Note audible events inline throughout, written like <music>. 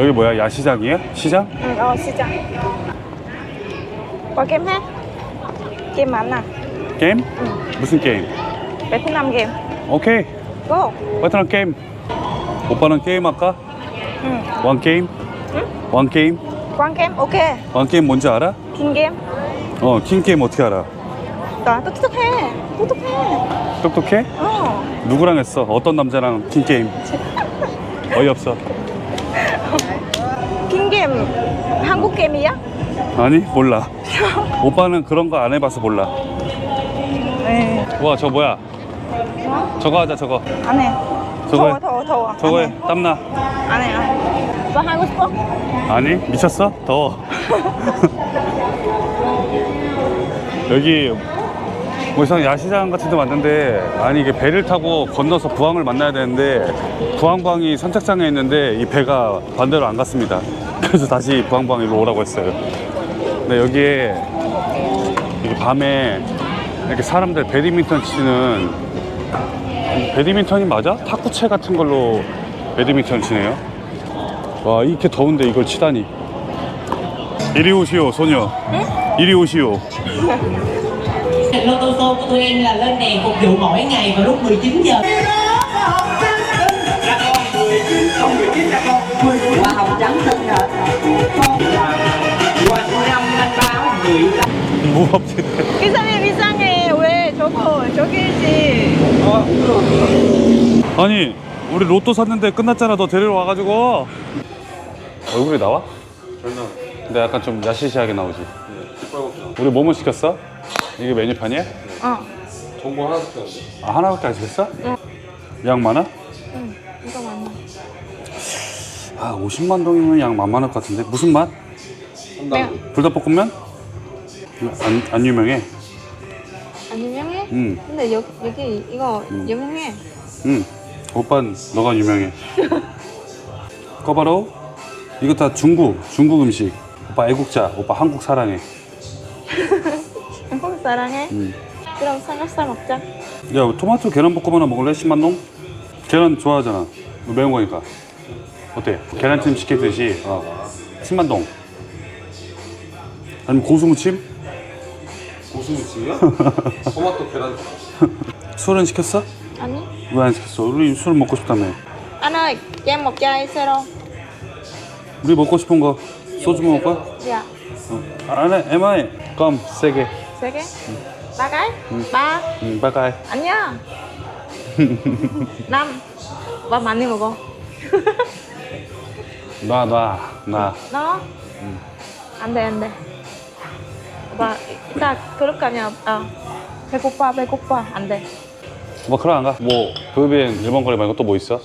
여기 뭐야? 야시장이야? 시장? 응, 어, 시장. 뭐 게임 해? 게임 많아. 게임? 무슨 게임? 베트남 게임. 오케이. 고! 베트남 게임. 오빠는 게임 할까? 응. 왕 게임? 응? 왕 게임? 꽝 게임? 오케이. 왕 게임 뭔지 알아? 킹 게임? 어, 킹 게임 어떻게 알아? 나 똑똑해. 똑똑해. 똑똑해? 어. 누구랑 했어? 어떤 남자랑 킹 게임? <laughs> 어이없어. 킹 게임 한국 게임이야? 아니 몰라. 오빠는 그런 거 안 해봐서 몰라. 네. 와저 뭐야? 어? 저거 하자 저거. 안 해. 저거 해. 더워, 더워, 더워. 저거 안 해. 해. 땀나. 안 해, 안 해. 하고 싶어? 아니 미쳤어? 더워. <laughs> 여기 뭐 이상 야시장 같은 데 왔는데 아니 이게 배를 타고 건너서 부항을 만나야 되는데 부항방이 선착장에 있는데 이 배가 반대로 안 갔습니다. 그래서 다시 부항방 일로 오라고 했어요. 근데 여기에 이게 밤에 이렇게 사람들 배드민턴 치는 배드민턴이 맞아? 탁구채 같은 걸로 배드민턴 치네요. 와 이렇게 더운데 이걸 치다니. 이리 오시오 소녀. 이리 오시오. Lô tô tô của tụi em là lên đèn phục vụ mỗi ngày vào lúc 19 giờ. Hoa hồng trắng tinh 무겁지. 이상해, 이상해. 왜 저거, 저기지. 아니 우리 로또 샀는데 끝났잖아. 너 데리러 와가지고. 얼굴이 나와? 근데 약간 좀 야시시하게 나오지. 우리 뭐뭐 시켰어? 이게 메뉴판이야? 어. 정보 하나 시켰는데 아 하나밖에 안 시켰어? 양 많아? 응, 이거 맞나? 아 50만 동이면 양 만만할 것 같은데 무슨 맛? 네. 불닭볶음면? 안, 안 유명해. 안 유명해? 응, 근데 여, 여기 이거 유명해. 응. 오빤 너가 유명해. <laughs> 꺼바로? 이거 다 중국, 중국 음식. 오빠 애국자, 오빠 한국 사랑해. <laughs> 한국 사랑해? 응. 그럼 삼겹살 먹자. 야, 토마토 계란볶음 하나 먹을래? 10만 동? 계란 좋아하잖아. 너 매운 거니까. 어때? 계란찜 시키듯이 어. 10만 동. 아니면 고수무침? 고수무침이야? <laughs> 토마토 계란 술은 시켰어? 아니? 왜 안 시켰어? 우리 술 먹고 싶다며. Em một chai siro. 우리 먹고 싶은 거 소주 먹을 거야? Dạ. 어. 안 해, 에마이. 껌, 세 개. Xe cái? Ba cái? Ba. 응, 빠까이. 아니야. năm. Ba 많이 먹어. <laughs> 놔, 놔, 놔. 너? 안 돼, 안 돼. 오빠, 이따 그렇게 하냐. 아, 배고파, 배고파. 안 돼. 뭐 그럼 안 가? 뭐 도요비엔 일본 거리 말고 또 뭐 있어?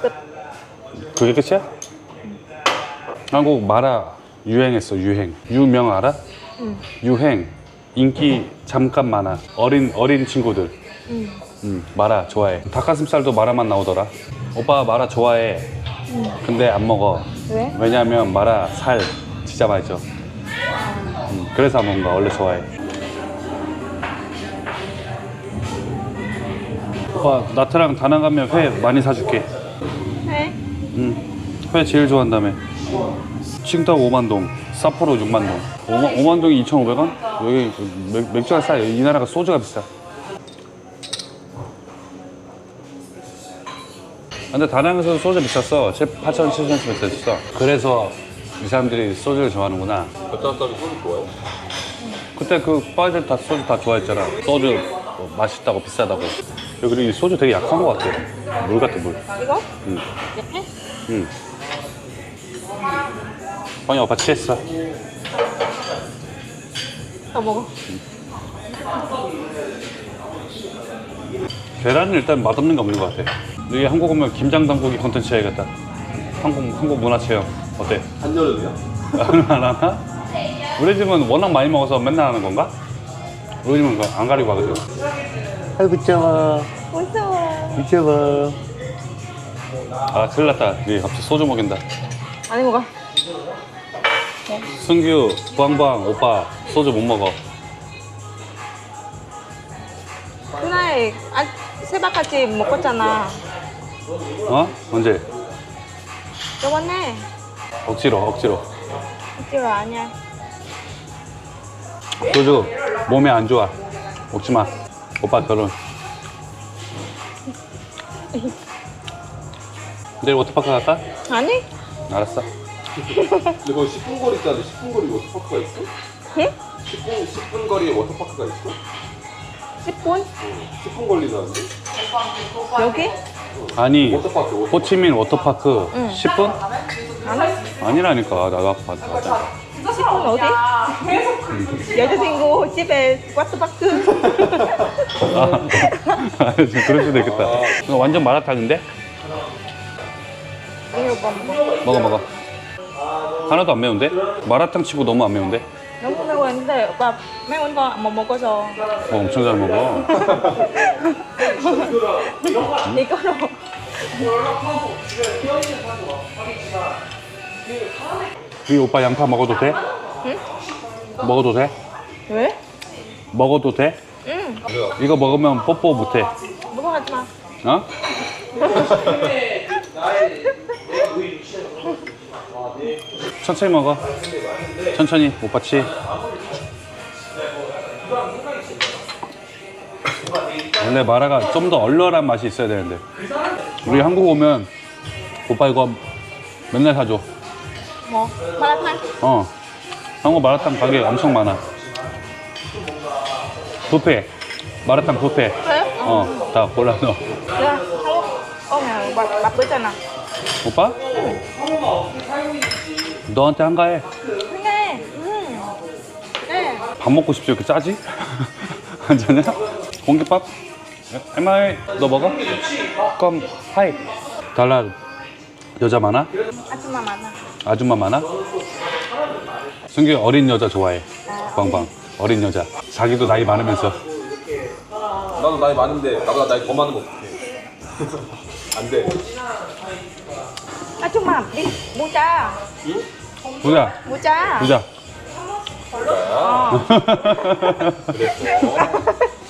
끝. 그게 끝이야? 한국 마라 유행했어 유행 유명 알아? 응. 유행 인기 잠깐 많아 어린 어린 친구들 응. 음, 마라 좋아해 닭가슴살도 마라만 나오더라 오빠 마라 좋아해 근데 안 먹어 왜? 왜냐면 마라 살 진짜 맛있죠 음, 그래서 안 먹는 거야 원래 좋아해 오빠 나트랑 다낭 가면 회 많이 사줄게 해? 응. 회 제일 좋아한다며. 칭따오 5만 동, 사포로 6만 동. 5만, 5만 동이 2,500원? 여기 그 맥, 맥주가 싸. 이 나라가 소주가 비싸. 근데 다낭에서 소주 비쌌어. 8,000원, 7,000원씩 비쌌어. 그래서 이 사람들이 소주를 좋아하는구나. 베트남 사람이 소주 좋아해? 그때 그 빠들 다 소주 다 좋아했잖아. 소주 뭐 맛있다고 비싸다고. 여기 이 소주 되게 약한 것 같아. 물 같아 물. 이거? 응. 네? 응. 형이 오빠 취했어. 더 먹어. 계란은 일단 맛없는 게 없는 것 같아. 여기 한국 오면 김장 담그기 콘텐츠 해야겠다. 한국 한국 문화 체험 어때? 한여름이야? 안 하나? 우리 집은 워낙 많이 먹어서 맨날 하는 건가? 우리 집은 안 가리고 하거든. 아이고 쩌워, 무서워. 쩌워. 아 큰일 났다. 얘 갑자기 소주 먹인다. 많이 먹어. 승규, 부항부항 오빠 소주 못 먹어. 그날 아, 새벽까지 먹었잖아. 어? 언제? 저번에 억지로 억지로 억지로 아니야. 소주 몸에 안 좋아 먹지 마 오빠 결혼 내일 워터파크 갈까? 아니? 알았어 근데 거기 10분 거리 있다는데 10분 거리 워터파크가 있어? 응? 10분, 10분 거리에 워터파크가 있어? 10분? 10분 걸리나는데? 여기? 아니 워터파크, 워터파크. 호치민 워터파크 응. 10분? 아니? 아니라니까 아까 봤다 봤다 10분 어디? 여자친구 집에 워터파크. 아, 그럴 수도 있겠다 이거 완전 마라탕인데? 이거 뭐 먹어. 먹어 먹어 하나도 안 매운데? 마라탕 치고 너무 안 매운데? 너무 매웠는데 오빠 매운 거 못 먹어서 어, 엄청 잘 먹어 <laughs> 이거로 이 오빠 양파 먹어도 돼? 응? 먹어도 돼? 왜? 먹어도 돼? 응. 이거 먹으면 뽀뽀 못해 먹어하지 마. 어? <laughs> <laughs> 천천히 먹어 천천히 오빠 치 원래 마라가 좀 더 얼얼한 맛이 있어야 되는데 우리 한국 오면 오빠 이거 맨날 사줘 뭐? 마라탕? 어 한국 마라탕 가게 엄청 많아 뷔페 마라탕 뷔페 그래? 어 다 골라 넣어 그래. 한국 오면 맛, 맛보잖아. 오빠? 너한테 한가해 그래. 응. 그래. 밥 먹고 싶지 왜 이렇게 짜지? <laughs> 괜찮냐? 공깃밥? 에마이 너 먹어? 그럼 하이 달라 여자 많아? 아줌마 많아. 아줌마 많아? 승규 어린 여자 좋아해 빵빵 어린 여자 자기도 나이 많으면서 나도 나이 많은데 나보다 나이 더 많으면 어떡해 <laughs> 안 돼. 아줌마, 니 모자. 보자 모자. 보자 어.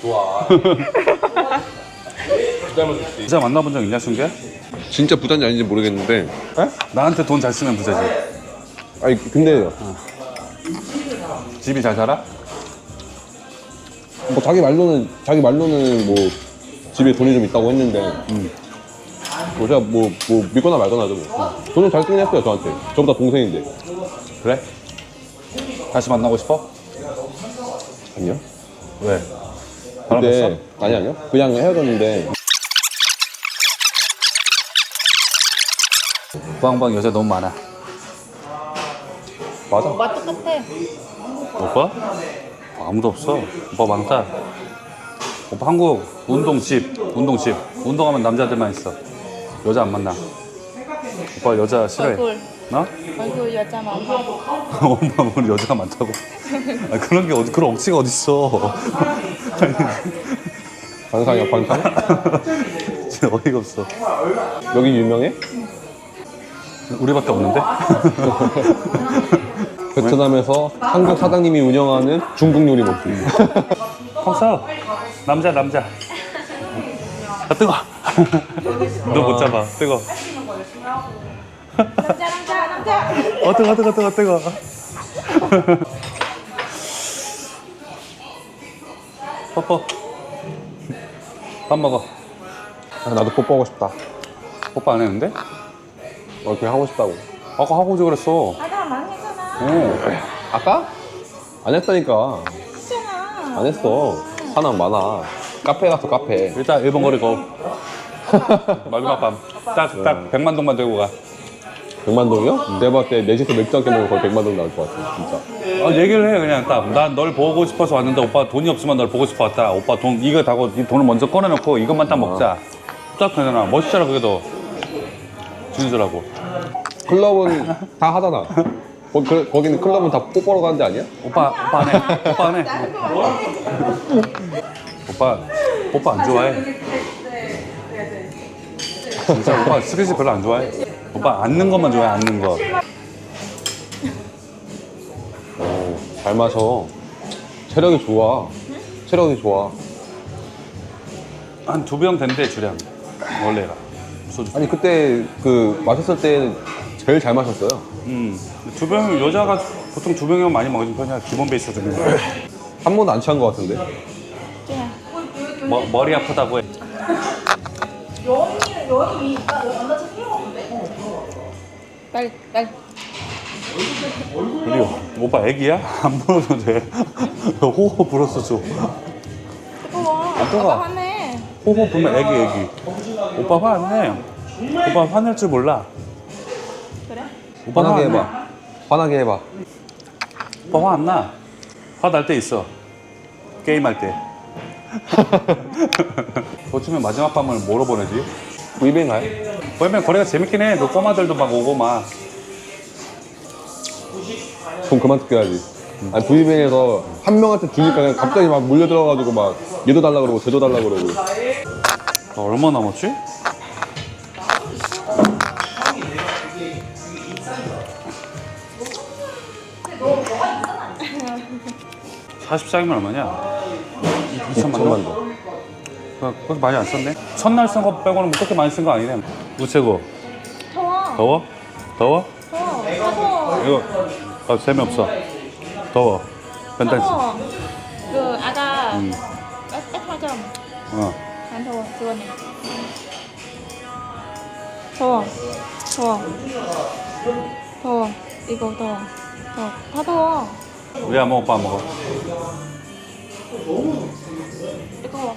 좋아. 부담을 줄수 부자 만나본 적 있냐 승규야? 진짜 부자인지 아닌지 모르겠는데 나한테 돈 잘 쓰면 부자지 아니 근데 집이 잘 살아? 뭐 자기 말로는 자기 말로는 뭐 집에 돈이 좀 있다고 했는데 뭐 제가 뭐, 뭐 믿거나 말거나죠 뭐 돈을 잘 쓰긴 했어요 저한테 저보다 동생인데 그래? 다시 만나고 싶어? 아니요 왜? 바람 근데 폈어? 아니 아니요 그냥 헤어졌는데 부항방 여자 너무 많아 맞아 오빠 똑같아. 오빠? 아무도 없어. 오빠 많다. 오빠 한국 운동집, 운동집. 운동하면 남자들만 있어. 여자 안 만나. 오빠 여자 싫어해. 얼굴. 나? 얼굴 여자 많아. <laughs> 엄마 우리 여자가 많다고. 아, 그런 게 어디 그런 억지가 어딨어. 관상이야 관상 <laughs> 진짜 어이가 없어. 여기 유명해? 우리밖에 없는데? <laughs> 베트남에서 한국 사장님이 운영하는 중국 요리 먹기 컴싸 남자 남자. 아 뜨거. 너 못 잡아. 뜨거. 남자, 남자, 남자. 어 뜨거 뜨거 뜨거 뜨거. 뽀뽀. 밥 먹어. 아, 나도 뽀뽀하고 싶다 뽀뽀 안 했는데? 어 그냥 하고 싶다고 아까 하고 오지 그랬어. 아까 많이 했잖아. 어. 아까? 안 했다니까 했잖아. 안 했어 사람 많아 카페 갔어 카페 일단 일본 거리 고. 마지막 밤. 딱, 딱 100만 동만 들고 가. 백만동이요? 내가 봤을 때 넷이서 맥주 한캔 먹으면 거의 백만동 나올 것 같아 진짜 아, 얘기를 해, 그냥 딱. 난 널 보고 싶어서 왔는데 오빠 돈이 없으면 널 보고 싶어 왔다. 오빠 돈, 이거 다고 이 돈을 먼저 꺼내놓고 이것만 딱 먹자. 딱 되잖아. 멋있잖아, 그게 더. 진수라고. 클럽은 다 하잖아. 거, 그, 거기는 클럽은 다 뽀뽀로 가는 데 아니야? 오빠, 오빠 안 해. 오빠 안 해. 오빠, 오빠 안 좋아해. 진짜 오빠 스킨십 별로 안 좋아해. 오빠 앉는 것만 좋아해, 앉는 거. 오, 잘 마셔. 체력이 좋아. 체력이 좋아. 한 두 병 된대, 주량. 원래가. 소주. 아니, 그때 그 마셨을 때 제일 잘 마셨어요. 음. 두 병, 여자가 보통 두 병이면 많이 먹는 편이야. 기본 베이스 두 병. 한 번도 안 취한 것 같은데. 머, 머리 아프다고 해. đây đây 우리 오빠 애기야? <laughs> 안 불어도 돼. <laughs> 호호 불었어 줘. 뜨거워 뜨거워. 오빠 화내 호호 불면 애기 애기. 오빠 화 안 내. 오빠 화낼 줄 몰라. 그래? 오빠 화나게 화안 내. 해봐. 화나게 해봐. 오빠 화 안 나. 화 날 때 있어. 게임 할 때. <laughs> 어쩌면 마지막 밤을 뭐로 보내지? 브이뱅 가요? 보면 거래가 재밌긴 해. 너 꼬마들도 막 오고 막. 돈 그만 뜯겨야지. 아니 브이뱅에서 한 명한테 주니까 그냥 갑자기 막 몰려 들어가지고 막 얘도 달라 그러고 쟤도 달라 그러고. 나 얼마 남았지? (40장이면) 얼마냐? 2천만 2천만 원? 원. 그- 그렇게 많이 안 썼네. 첫날 쓴 거 빼고는 뭐 그렇게 많이 쓴 거 아니네. 우체국. 더워. 더워? 더워? 더워. 더워 이거 아, 재미없어. 더워. 변단지 더워. 그 아가 음. 에- 에스파점 어. 안 더워. 그거네. 더워. 더워. 더워. 이거 더워. 더워. 다 더워. 우리 안 먹어 오빠 안 먹어? 뜨거워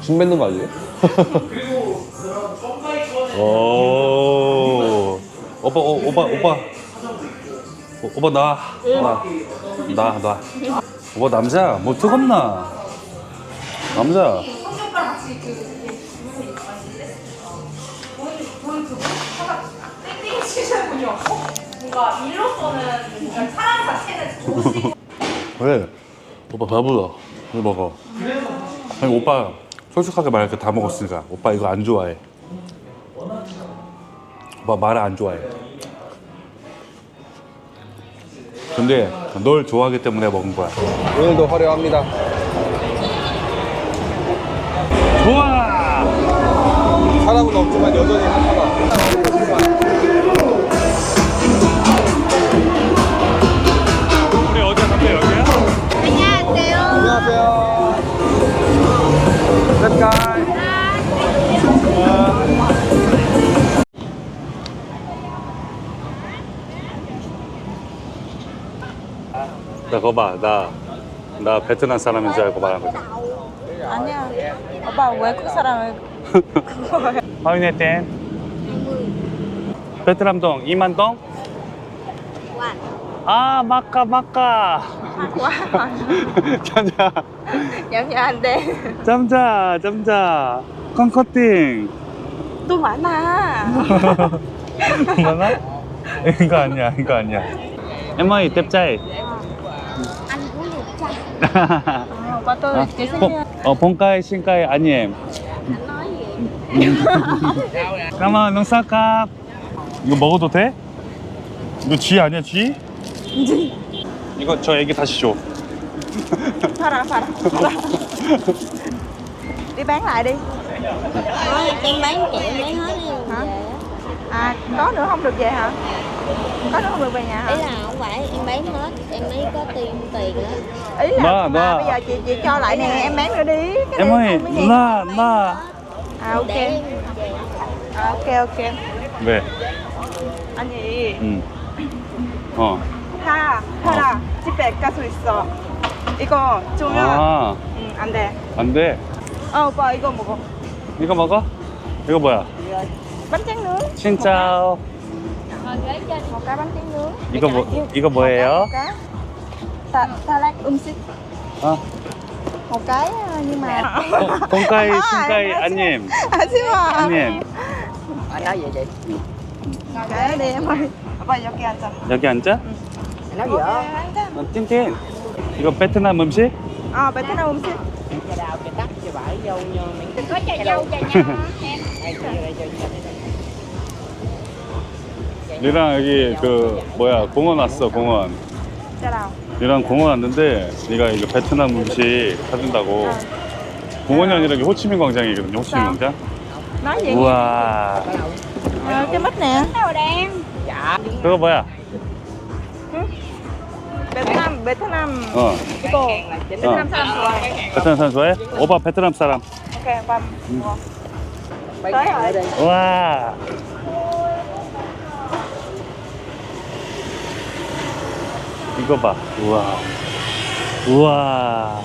침 뱉는 거 아니에요? <laughs> 오. 오빠 오, 오빠 오빠. 오, 오빠 나. 나, 나, 나. 오빠 남자 뭐 뜨겁나? 남자 <laughs> 왜? 오빠 배불러 이거 먹어. 아니 오빠 솔직하게 말할게 다 먹었으니까. 오빠 이거 안 좋아해. 오빠 말을 안 좋아해. 근데 널 좋아하기 때문에 먹은 거야. 오늘도 화려합니다. 좋아! 사람은 없지만 여전히 한타가. 나 그거 봐, 나, 나 베트남 사람인 줄 알고 말한 거지. 아니야 오빠 외국 사람을 <laughs> 화인의 땐 베트남 동, 이만 동? 아, 마카, 마카. <laughs> 잠자, đi 잠자, 잠자. 컨커팅. mãi mà 뭐나? 이거 아니야, 이거 아니야. anh cũng 어, anh nói gì 까만 농사값. 이거 먹어도 돼? 이거 쥐 아니야, 쥐? 이거 저 애기 다시 줘. Thôi rồi. Đi bán lại đi Thôi, em bán kẹo lấy hết Hả? À, có nữa không được về hả? Có nữa không được về nhà Ý hả? là không phải em bán hết, em lấy có tiền tiền đó Ý là Đó, mà đó. bây giờ chị chị cho lại nè, em bán nữa đi Cái em này ơi, không có gì. 나, 나. À ok, Để em về à, ok ok 왜? Anh gì? 응. 어. 하, 하라 집에 가수 있어 이거 주면 아, 응, 안 돼. 안 돼. 어, 오빠 이거 먹어 이거 먹어? 이거 뭐야? bánh tráng nướng 칭짜 이거 뭐, 이거 một 뭐예요? um xích 어? một cái à, nhưng mà 어, 봉가이, 신가이, À, 아님. à, mà 아님. nói gì đi em ơi bây giờ kia anh sao 여기 앉아? nói gì vậy 어, 띵띵. 이거 베트남 음식? ờ um xích 우 리랑 여기 그 뭐야 공원 왔어 공원. 얘랑 공원 왔는데 얘가 이거 베트남 음식 사준다고. 공원이 아니라 여기 호치민 광장이거든요 호치민 광장. nói gì 우와. Ờ, cái mắt nè Màu đen 그거 뭐야? 베트남 베트남 어. 이거. 베트남 사람 좋아해. 베트남 사람 좋아해? 오빠 베트남 사람. 오케이 밤 먹어 tới rồi 우와 이거 봐. 우와. 우와.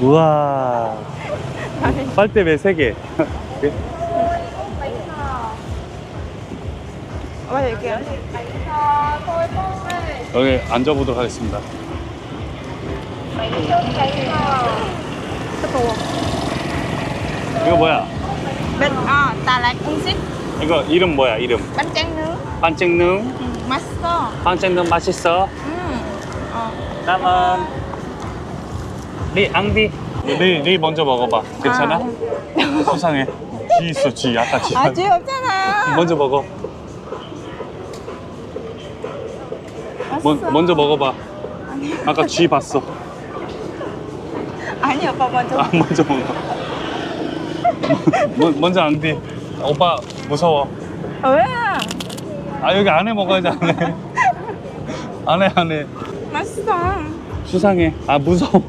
우와. 빨대배 3개. 오빠 이렇게. 여기 앉아보도록 하겠습니다. 이거 뭐야? 음식 이거 이름 뭐야 이름? 반짝능 ừ, 맛있어. 반짝능 맛있어? 음. 어. 나만 네 앙디 네, 네 먼저 먹어봐. 괜찮아? 수상해. 쥐 있어 쥐. 아까 쥐. 아, 쥐 없잖아. 먼저 먹어. 먼, 먼저 먹어봐. 아까 쥐 봤어. 아니, 오빠 먼저. 아 먼저 먹어. 먼, 먼저 앙디 오빠 무서워. 왜? 아 여기 안에 먹어야지 안에. <laughs> 안에 안에. 맛있어. 수상해. 아 무서워.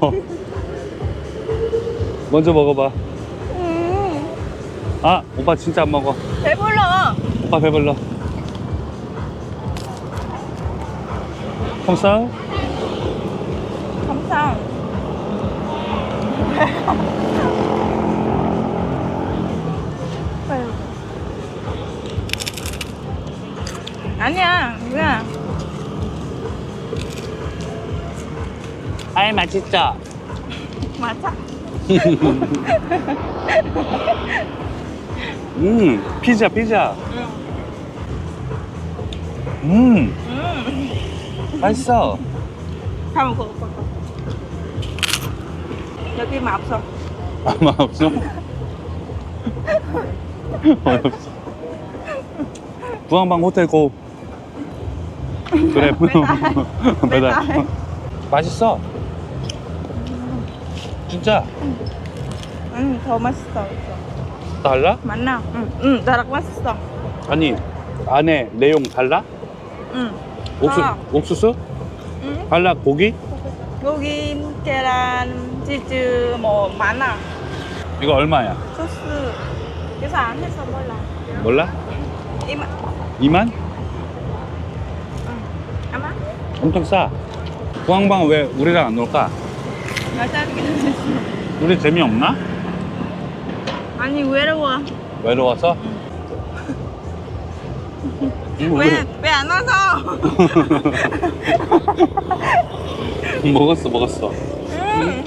먼저 먹어봐. 음. 아 오빠 진짜 안 먹어. 배불러. 오빠 배불러. 컴싸 아이 맛있죠 맞아. <laughs> 음 피자 피자 음 음. 맛있어 다 먹어, 오빠. 거. 여기 맛 없어. 아마 없어 <laughs> 어렵어 부항방 호텔 고 그래 <laughs> 배달 맛있어 진짜 응, 더 맛있어. 달라? 맞나? 응, 응, 나락 맛있어. 아니 안에 내용 달라? 응. 옥수, 아. 옥수수? 응. 달라 고기? 여기 계란, 치즈 뭐 많아. 이거 얼마야? 소스 계산 안 해서 몰라. 몰라? 이만, 2만? 아마 엄청 싸 부항방 왜 우리랑 안 놀까? 여자 우리 재미없나? 아니 외로워. 외로워서? 응, 왜 왜 안 와서? <laughs> 먹었어 먹었어 응.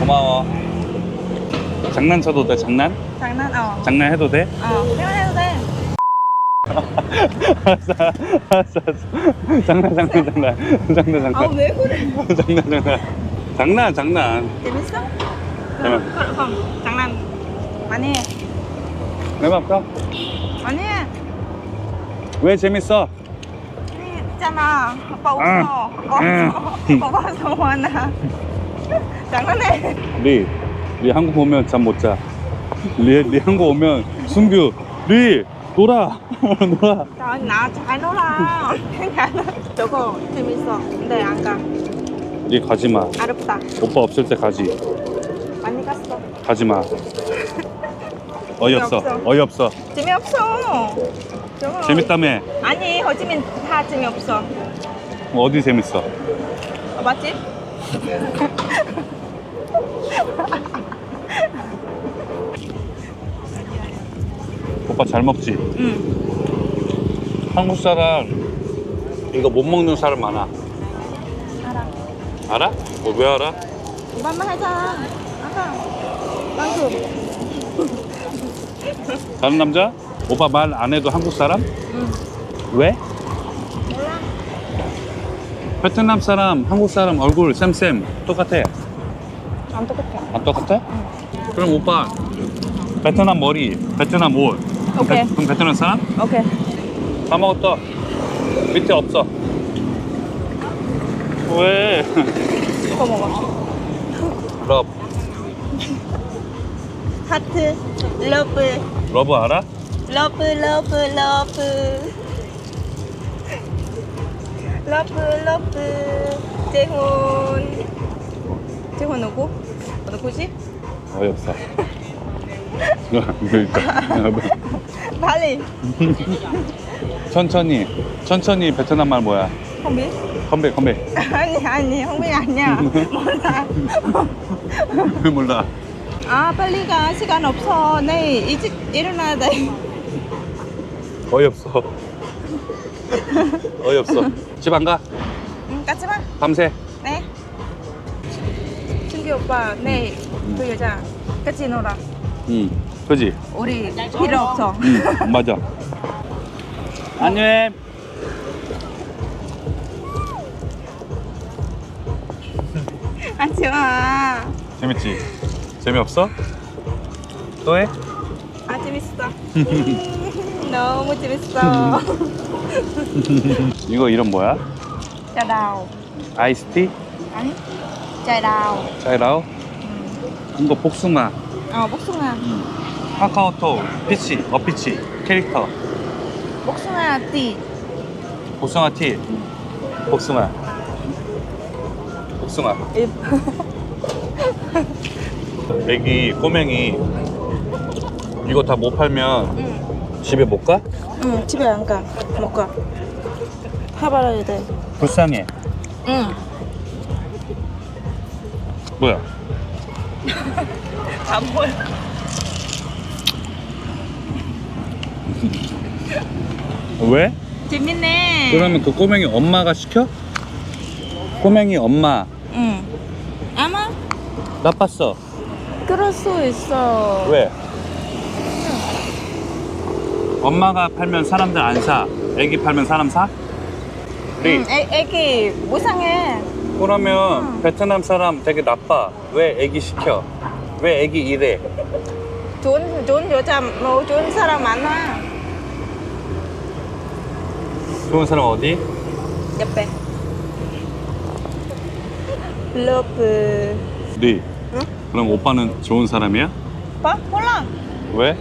고마워 장난쳐도 돼 장난? 장난 어. 장난해도 돼? 어. 표현해도 돼. 알았어 알았어 알았어 장난 장난 장난 장난 장난 아왜 그래? <laughs> 장난 장난 장난 장난 재밌어? 그럼, 그럼 장난 많이 해. 내가 아까 많이 해. 왜 재밌어? 있잖아. 오빠 아. 웃어. 응. 오빠 웃어 화나. <laughs> 장난해. 리, 리 한국 오면 잠 못 자. 리, 리 한국 오면 순규, 리 놀아, <laughs> 놀아. 나잘 놀아. 괜찮아. <laughs> 저거 재밌어. 근데 안 가. 리 가지 마. 어렵다. 오빠 없을 때 가지. 많이 갔어. 가지 마. 어이없어. 재미없어. 어이없어. 재미없어. 저거. 재밌다며. 아니 호지민 다 재미없어. 어디 재밌어? 아, 맞지? <laughs> 오빠 잘 먹지? 응. 한국 사람 이거 못 먹는 사람 많아. 알아. 알아? 어, 왜 알아? 오빠만 하자. 아까 방금. 다른 남자? 오빠 말 안 해도 한국 사람? 응. 왜? 몰라. 베트남 사람, 한국 사람 얼굴 쌤쌤 똑같아. 안 똑같아. 안 똑같아? 그럼 오빠 베트남 머리, 베트남 옷 오케이. 그럼 베트남 사람? 오케이. 다 먹었다. 밑에 없어. 왜? 이거 먹어. 러브. 하트 러브 러브 알아? 러브 러브 러브 러브 러브 재훈 재훈 누구? 누구지? 어이없어. 그러니까. <laughs> 빨리 천천히. 천천히 베트남 말 뭐야? biết 컴백, 컴백. 아니 아니 biết 아니야 <laughs> 몰라 왜 몰라? 아 빨리 가 시간 없어 내일 일찍 일어나야 돼 어이없어. 어이없어. 집 안 가? 응, 가지 마 밤새. 네 준기 오빠 내일 그 여자 같이 놀아 응. 그지? 우리 필요 없어 응, 맞아. 안녕. 하지 마 재밌지? 재미없어? 또 해? 아 재밌어 <laughs> 너무 재밌어 <laughs> 이거 이름 뭐야? đào 아이스티? 아니 trà đào 짜이라오? 이거 복숭아. 어 복숭아 카카오톡, 피치, 어피치, 캐릭터. 복숭아 띠 복숭아 티. 복숭아. 복숭아. 애기 꼬맹이 이거 다 못 팔면 응. 집에 못 가? 응 집에 안 가 못가 파발아야 돼 불쌍해. 응. 뭐야? <laughs> 안 보여 왜? 재밌네 그러면 그 꼬맹이 엄마가 시켜? 꼬맹이 엄마 응 아마 나빴어. 그럴 수 있어 왜? 엄마가 팔면 사람들 안 사. 애기 팔면 사람 사? 리. 응, 애, 애기 무상해 그러면 베트남 사람 되게 나빠. 왜 애기 시켜? 왜 애기 이래? 좋은 좋은 여자 뭐 좋은 사람 많아 좋은 사람 어디? 옆에 러브 리. 그럼 오빠는 좋은 사람이야? 오빠 몰라 왜?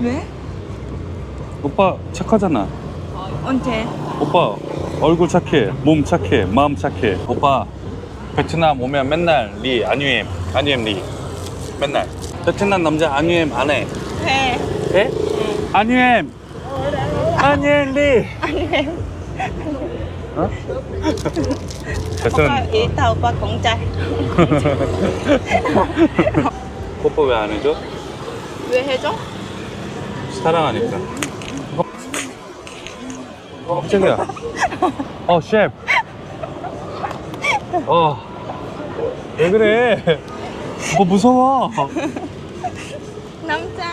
왜 오빠 착하잖아. 언제 오빠 얼굴 착해, 몸 착해, 마음 착해. 오빠 베트남 오면 맨날 리 안유엠, 안유엠 리. 맨날. 베트남 남자 안유엠 안 해. 해 해? 안유엠. 리. 어? 오빠 베트남 이따 오빠 공짜 <laughs> 뽀뽀 왜 안 해줘? 왜 해줘 사랑하니까. 어, 깜짝이야. <laughs> 어, 셰프. 어. 왜 그래? 뭐 무서워. 남자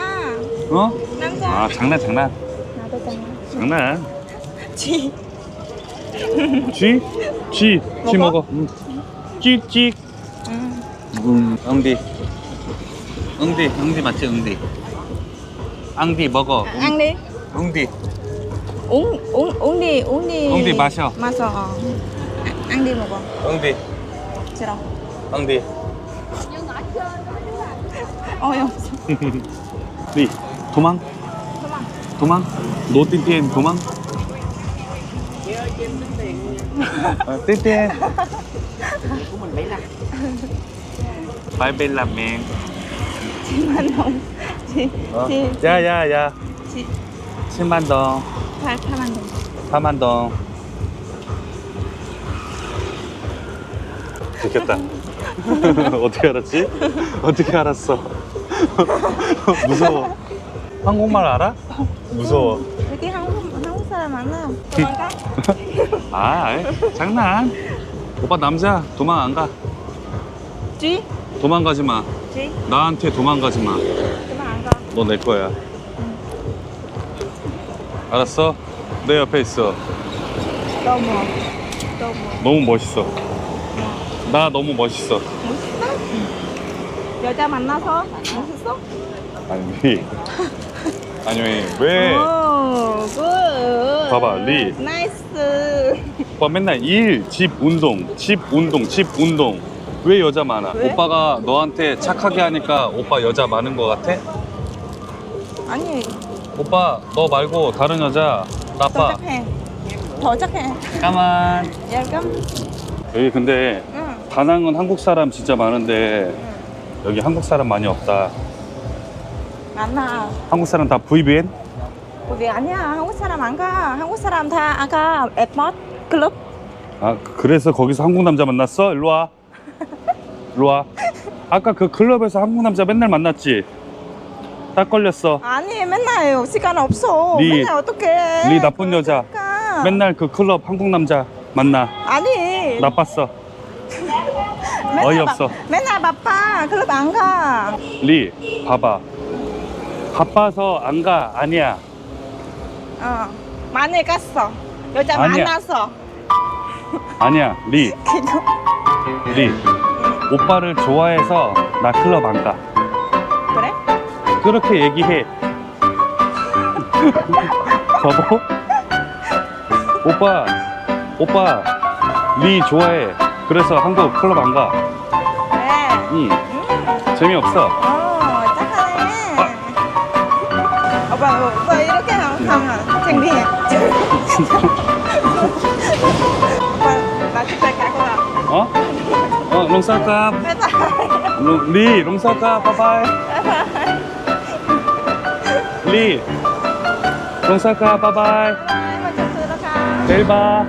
어? 남자 아, 장난, 장난. 나도 장난 장난. 지 쥐? 쥐. 쥐 먹어? 먹어. 응. 쥐, 응. 음, 응디. 응디, 응디 맞지, 응디. 앙디 먹어. ăn đi 응디. đi uống đi Uống đi 마셔. 마셔 어. ăn đi 먹어 응디. 싫어 응디. 어이없어 리. 도망. 도망. 노 띠띠엔 도망. Ờ, 띠띠엔. 동 지, 어. 지, 야, 야, 야. 지, 7만 동. 팔, 팔만 동 4만 동. 들켰다. <laughs> 어떻게 알았지? 어떻게 알았어? <laughs> 무서워. 한국말 알아? 무서워. 여기 한국, 한국 사람 많아 도망가? <laughs> 아, 아이, 장난. 오빠 남자 도망 안 가. 쥐? 도망가지 마. 쥐? 나한테 도망가지 마. 도망 안 가. 너 내 거야. 알았어? 내 옆에 있어. 너무 너무 너무 멋있어. 나 너무 멋있어. 멋있어? 여자 만나서 멋있어? 아니, <laughs> 아니 왜 good. 봐봐, 리. Nice. 오빠 맨날 일, 집, 운동, 집, 운동, 집, 운동. 왜 여자 많아? 왜? 오빠가 너한테 착하게 하니까 오빠 여자 많은 거 같아? 아니, 오빠 너 말고 다른 여자 더 나빠. 착해. 더 착해. 까만. 약간, 여기 근데 응. 다낭은 한국 사람 진짜 많은데 여기 한국 사람 많이 없다. 많아. 한국 사람 다 VBN? 우리 아니야. 한국 사람 안 가. 한국 사람 다 아까 에버트 클럽. 아 그래서 거기서 한국 남자 만났어? 일로 와. <laughs> 일로 와. 아까 그 클럽에서 한국 남자 맨날 만났지? 딱 걸렸어. 아니, 맨날 시간 없어. 리- 맨날 어떡해. 리 나쁜 여자. 그러니까. 맨날 그 클럽 한국 남자 만나. 아니. 나빴어. <laughs> 어이없어. 바, 맨날 바빠. 클럽 안 가. 리, 봐봐. 바빠서 안 가. 아니야. 어. 많이 갔어. 여자 아니야. 만났어. 아니야. 리. <laughs> 리. 오빠를 좋아해서 나 클럽 안 가. 그래? 그렇게 얘기해. <laughs> 바보? 오빠, 오빠, 리 좋아해. 그래서 한국 클럽 안 가. 그래. 응, 음. 재미없어. 어, 창피해. 오빠, 나 집에 갈 거야. 어? 어, 롱사카. 맨날. 롱, 리, 롱사카, 바이바이. 리, 롱사카, 바이바이. 먼저 들어가. 내일 봐.